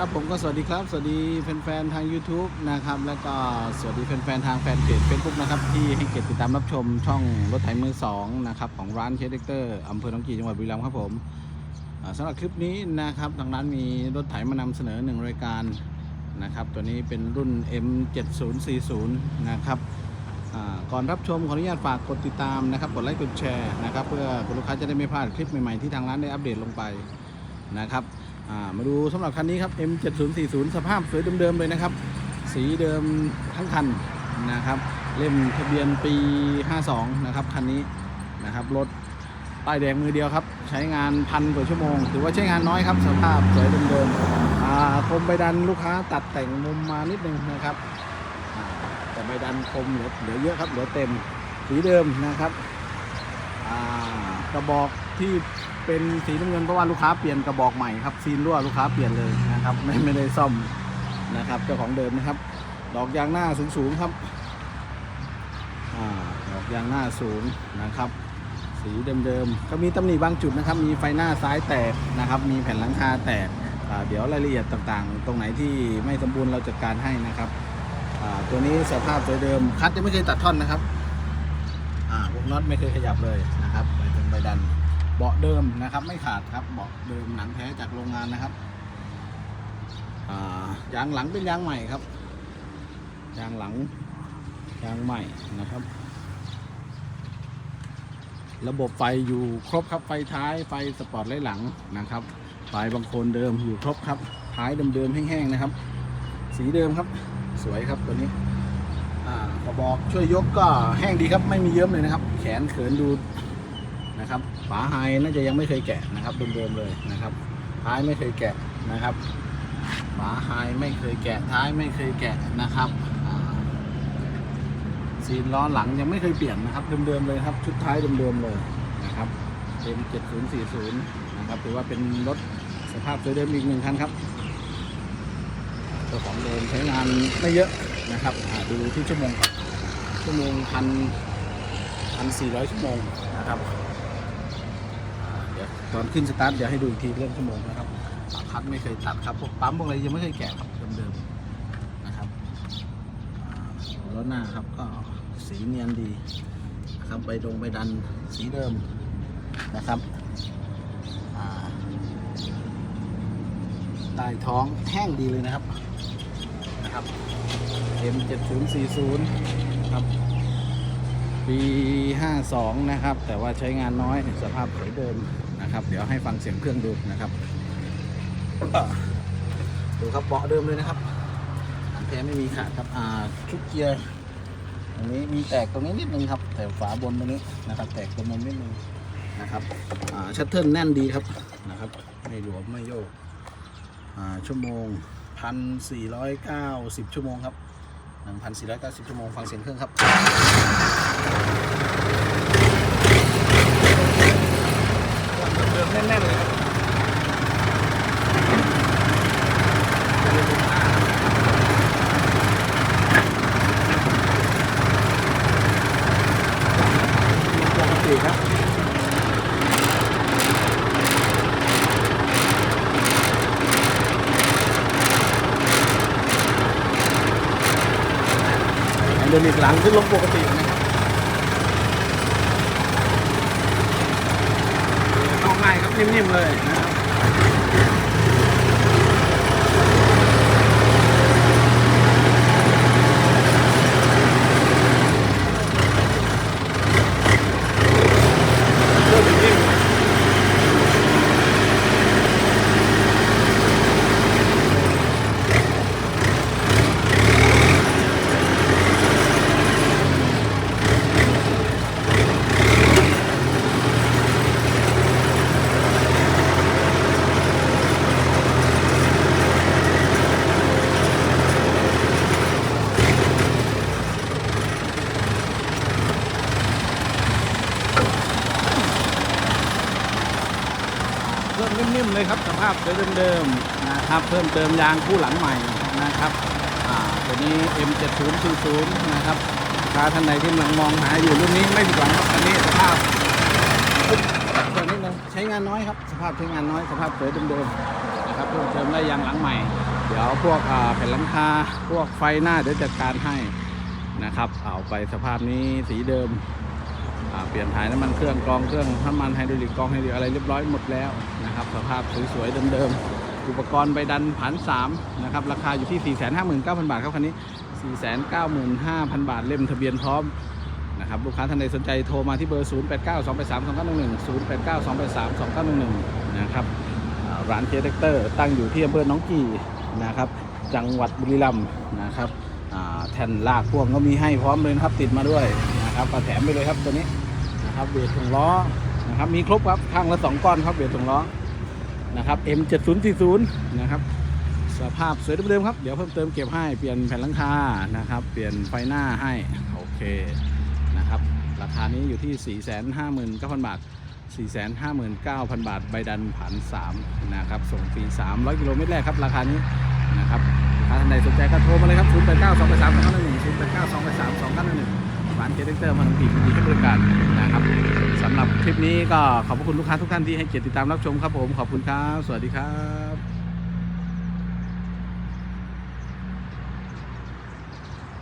ครับผมก็สวัสดีครับ สวัสดีแฟนๆทาง YouTube นะครับแล้วก็สวัสดีแฟนๆทางแฟนเพจ Facebook นะครับที่ให้เกียรติติดตามรับชมช่องรถไถมือสองนะครับของร้านเคสเด็กเตอร์อำเภอหนองกี่จังหวัดบุรีรัมย์ครับผมอ่าสำหรับคลิปนี้นะครับทางร้านมีรถไถมานำเสนอหนึ่งรายการนะครับตัวนี้เป็นรุ่น M7040 นะครับก่อนรับชมขออนุญาตฝากกดติดตามนะครับกดไลค์กดแชร์นะครับเพื่อคุณลูกค้าจะได้ไม่พลาดคลิปใหม่ๆที่ทางร้านได้อัปเดตลงไปนะครับ อ่ามาดูสำหรับคันนี้ครับ M7040 สภาพสวยเดิมๆเลยนะครับ สีเดิมทั้งคันนะครับเล่มทะเบียนปี 52 นะครับคันนี้นะครับรถป้ายแดงมือเดียวครับ ใช้งานพันกว่าชั่วโมง ถือว่าใช้งานน้อยครับ สภาพสวยเดิมๆคมใบดันลูกค้าตัดแต่งมุมมานิดนึงนะครับ แต่ใบดันคมเหลือเหลือเยอะครับเหลือเต็มสีเดิมนะครับกระบอกที่ เป็นสีน้ำเงินเพราะว่าลูกค้าเปลี่ยนกระบอกใหม่ครับซีนรั่วลูกค้าเปลี่ยนเลยนะครับ ไม่ไม่ได้ซ่อมนะครับ เจ้าของเดิมนะครับ ดอกยางหน้าสูงสูงครับอดอกยางหน้าสูงนะครับ สีเดิมๆก็มีตำหนิบางจุดนะครับ มีไฟหน้าซ้ายแตกนะครับ มีแผ่นหลังคาแตกเดี๋ยวรายละเอียดต่างๆ ตรงไหนที่ไม่สมบูรณ์เราจัดการให้นะครับตัวนี้สภาพสวยเดิมคัดยังไม่เคยตัดท่อนนะครับอ่าวงน็อตไม่เคยขยับเลยนะครับใบตรงใบดัน เบาะเดิมนะครับ ไม่ขาดครับเบาะเดิมหนังแท้จากโรงงานนะครับยางหลังเป็นยางใหม่ครับ ยางหลังยางใหม่นะครับ ระบบไฟอยู่ครบครับไฟท้ายไฟสปอร์ตไลท์หลังนะครับไฟบางโคนเดิมอยู่ครบครับ ท้ายเดิมๆแห้งๆนะครับ สีเดิมครับสวยครับตัวนี้อ่ากระบอกช่วยยกก็แห้งดีครับ ไม่มีเยิ้มเลยนะครับ แขนเขินดู นะครับ ฝาไฮน่าจะยังไม่เคยแกะนะครับเดิมๆเลยนะครับ ท้ายไม่เคยแกะนะครับ ฝาไฮไม่เคยแกะ ท้ายไม่เคยแกะนะครับซีนล้อหลังยังไม่เคยเปลี่ยนนะครับเดิมๆเลยครับชุดท้ายเดิมๆเลยนะครับเป็น7040นะครับถือว่าเป็นรถสภาพสวยเดิมอีกหนึ่งคันครับเจ้าของเดิมใช้งานไม่เยอะนะครับดูที่ชั่วโมงชั่วโมงพันพันสี่ร้อยชั่วโมงนะครับ เดี๋ยวตอนขึ้นสตาร์ทเดี๋ยวให้ดูอีกทีเรื่องชั่วโมงนะครับฝาคัดไม่เคยตัดครับพวกปั๊มพวกอะไรยังไม่เคยแกะครับเดิมๆนะครับอ่าล้อหน้าครับก็สีเนียนดีนะครับใบดงใบดันสีเดิมนะครับใต้ท้องแห้งดีเลยนะครับนะครับ M7040 ครับปี52 นะครับ แต่ว่าใช้งานน้อยสภาพสวยเดิม นะครับ เดี๋ยวให้ฟังเสียงเครื่องดูนะครับดูครับเบาะเดิมเลยนะครับหางแท้ไม่มีขาดครับอ่าชุดเกียร์ตรงนี้มีแตกตรงนี้นิดนึงครับ แต่ฝาบนตรงนี้นะครับ แตกตรงมุมนิดนึงนะครับอ่าชัตเทิลแน่นดีครับนะครับ ไม่หลวมไม่โยกอ่าชั่วโมง1,490ชั่วโมงครับ1,490ชั่วโมงฟังเสียงเครื่องครับ เดิมๆแน่นๆเลยครับปกติครับ เดินอีกหลังขึ้นลงปกตินะครับเข้าง่ายครับนิ่มๆเลยนะ มเลยครับสภาพเดิมๆนะครับเพิ่มเติมยางคู่หลังใหม่นะครับอ่าตัวนี้ M7040 นะครับลูกค้าท่านใดที่กำลังมองหาอยู่รุ่นนี้ไม่ผิดหวังครับอันนี้สภาพสวยนิดนึงใช้งานน้อยครับ สภาพใช้งานน้อยสภาพสวยเดิมๆนะครับเพิ่มเติมได้ยางหลังใหม่ เดี๋ยวพวกแผ่นหลังคาพวกไฟหน้าเดี๋ยวจัดการให้นะครับ เอาไปสภาพนี้สีเดิม เปลี่ยนถ่ายน้ำมันเครื่องกรองเครื่องน้ำมันไฮดรอลิกกรองไฮดรอลิกอะไรเรียบร้อยหมดแล้วนะครับสภาพสวยๆเดิมๆอุปกรณ์ใบดันผัน3นะครับราคาอยู่ที่ 459,000 บาทครับคันนี้ 495,000 บาทเล่มทะเบียนพร้อมนะครับลูกค้าท่านใดสนใจโทรมาที่เบอร์ 0 8 9 2 8 3 2 9 1 1 0 8 9 2 8 3 2 9 1 1 นะครับร้านเคเด็กเตอร์ตั้งอยู่ที่อำเภอหนองกี่นะครับจังหวัดบุรีรัมย์นะครับแผ่นลากพ่วงก็มีให้พร้อมเลยครับติดมาด้วย นะครับก็แถมไปเลยครับตัวนี้นะครับเบรถุงล้อนะครับมีครบครับข้างละสองก้อนครับเบรถุงล้อนะครับ M7040 นะครับสภาพสวยเดิมๆครับ เดี๋ยวเพิ่มเติมเก็บให้เปลี่ยนแผ่นหลังคานะครับ เปลี่ยนไฟหน้าให้โอเคนะครับ ราคานี้อยู่ที่ 459,000 บาท 459,000 บาท ใบดันผัน3นะครับ ส่งฟรี 300 กิโลเมตรแรกครับ ราคานี้นะครับถ้าท่านใดสนใจก็โทรมาเลยครับ 0 8 9 2 8 3 ร้านเจเดเตอร์มันผีดีให้บริการนะครับสำหรับคลิปนี้ก็ขอบพระคุณลูกค้าทุกท่านที่ให้เกียรติติดตามรับชมครับผมขอบคุณครับ สวัสดีครับ